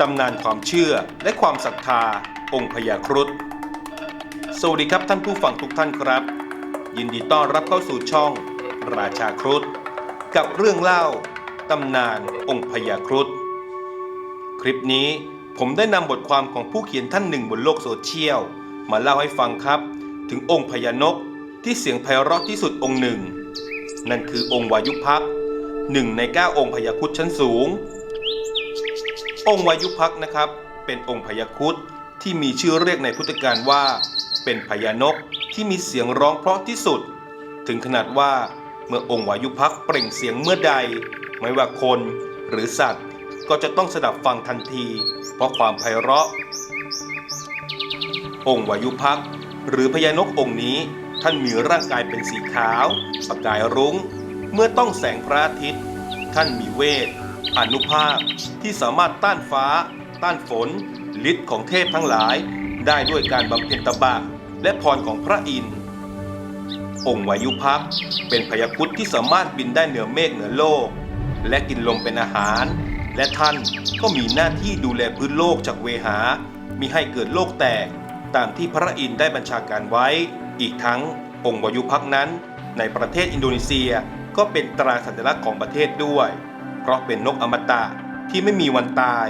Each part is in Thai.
ตำนานความเชื่อและความศรัทธาองค์พญาครุฑสวัสดีครับท่านผู้ฟังทุกท่านครับ ยินดีต้อนรับเข้าสู่ช่อง ราชาครุฑกับเรื่องเล่าตำนานองค์พญาครุฑคลิปนี้ผมได้นำบทความของผู้เขียนท่านหนึ่งบนโลกโซเชียล มาเล่าให้ฟังครับ ถึงองค์พญานกที่เสียงไพเราะที่สุดองค์หนึ่ง นั่นคือองค์วายุพักหนึ่งในเก้าองค์พญาครุฑชั้นสูง องค์วายุพักนะครับ เป็นองค์พญาครุฑที่มีชื่อเรียกในพุทธการว่า เป็นพญานกที่มีเสียงร้องเพราะที่สุด ถึงขนาดว่าเมื่อองค์วายุพักเปล่งเสียงเมื่อใด ไม่ว่าคนหรือสัตว์ก็จะต้องสดับฟังทันที เพราะความไพเราะ องค์วายุพักหรือพญานกองค์นี้ท่านมีร่างกายเป็นสีขาว ประกายรุง้ง เมื่อต้องแสงพระอาทิตย์ ท่านมีเวท อนุภาพที่สามารถต้านฟ้า ต้านฝนฤทธิ์ของเทพทั้งหลาย ได้ด้วยการบำเพ็ญตบะและพรของพระอินทร์องค์วายุพักเป็นพยาครุฑที่สามารถบินได้เหนือเมฆเหนือโลก และกินลมเป็นอาหาร และท่านก็มีหน้าที่ดูแลพื้นโลกจากเวหามิให้เกิดโลกแตกตามที่พระอินทร์ได้บัญชาการไว้ อีกทั้งองค์วายุพักนั้น ในประเทศอินโดนีเซียก็เป็นตราสัญลักษณ์ของประเทศด้วย เพราะเป็นนกอมตะที่ไม่มีวันตาย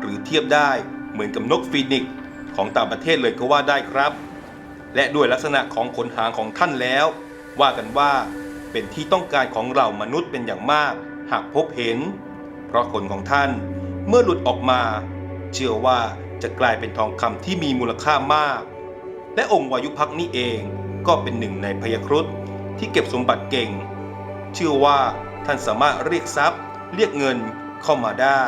หรือเทียบได้เหมือนกับนกฟีนิกซ์ของต่างประเทศเลยก็ว่าได้ครับ และด้วยลักษณะของขนหางของท่านแล้ว ว่ากันว่าเป็นที่ต้องการของเรามนุษย์เป็นอย่างมาก หากพบเห็น เพราะขนของท่านเมื่อหลุดออกมา เชื่อว่าจะกลายเป็นทองคำที่มีมูลค่ามาก และองค์วายุพักนี่เองก็เป็นหนึ่งในพยาครุฑที่เก็บสมบัติเก่ง เชื่อว่าท่านสามารถเรียกทรัพย์ เรียกเงินเข้ามาได้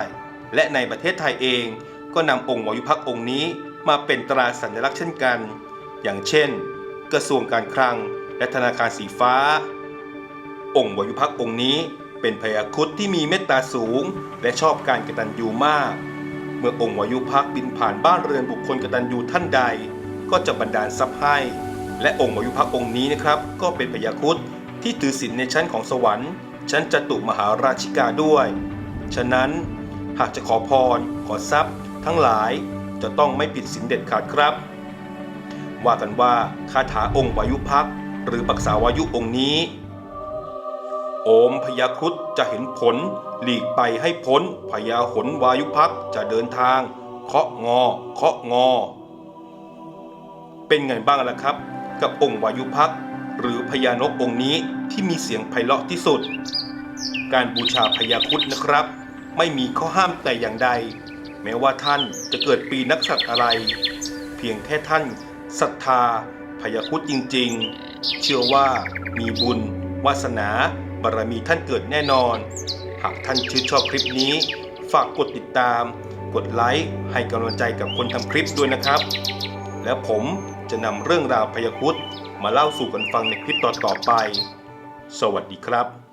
และในประเทศไทยเองก็นำองค์วายุพักองค์นี้มาเป็นตราสัญลักษณ์เช่นกัน อย่างเช่น กระทรวงการคลัง และธนาคารสีฟ้า องค์วายุพักองค์นี้เป็นพยาครุฑที่มีเมตตาสูง และชอบการกตัญญูมาก เมื่อองค์วายุพักบินผ่านบ้านเรือนบุคคลกตัญญูท่านใด ก็จะบันดาลทรัพย์ให้ และองค์วายุพักองค์นี้นะครับ ก็เป็นพยาครุฑที่ถือศีลในชั้นของสวรรค์ ชั้นจตุมหาราชิกาด้วย ฉะนั้นหากจะขอพร ขอทรัพย์ ทั้งหลายจะต้องไม่ผิดศีลเด็ดขาดครับ ว่ากันว่าคาถาองค์วายุพักหรือปักษาวายุองค์นี้ โอมพยาครุฑจะเห็นผล หลีกไปให้พ้นพยาหนวายุพักจะเดินทาง เคาะงอ เคาะงอ เป็นไงบ้างล่ะครับ กับองค์วายุพักษ หรือพญานกองค์นี้ที่มีเสียงไพเราะที่สุด การบูชาพญาครุฑนะครับ ไม่มีข้อห้ามแต่อย่างใด แม้ว่าท่านจะเกิดปีนักษัตว์อะไร เพียงแค่ท่านศรัทธาพญาครุฑจริงๆ เชื่อว่ามีบุญ วาสนา บารมีท่านเกิดแน่นอน หากท่านชื่นชอบคลิปนี้ ฝากกดติดตาม กดไลค์ให้กำลังใจกับคนทำคลิปด้วยนะครับ และผม จะนำเรื่องราวพยาครุฑมาเล่าสู่กันฟังในคลิปต่อๆไป สวัสดีครับ